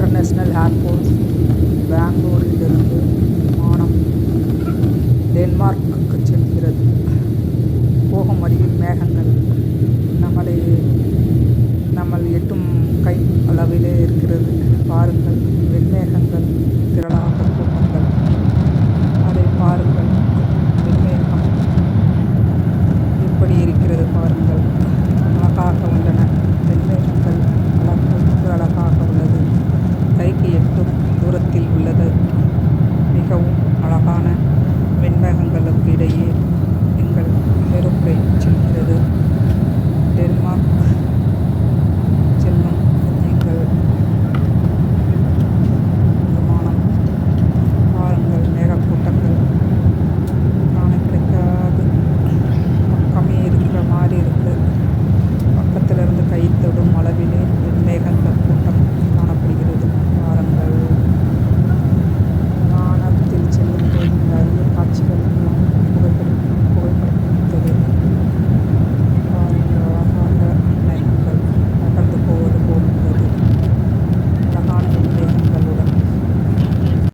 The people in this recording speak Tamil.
இன்டர்நேஷ்னல் ஏர்போர்ட் பெங்களூரிலிருந்து விமானம் டென்மார்க்குக்கு செல்கிறது. போகும் வழியில் மேகங்கள் நம்மளை நம்மள் எட்டும் கை அளவிலே இருக்கிறது. பாருங்கள். que ir.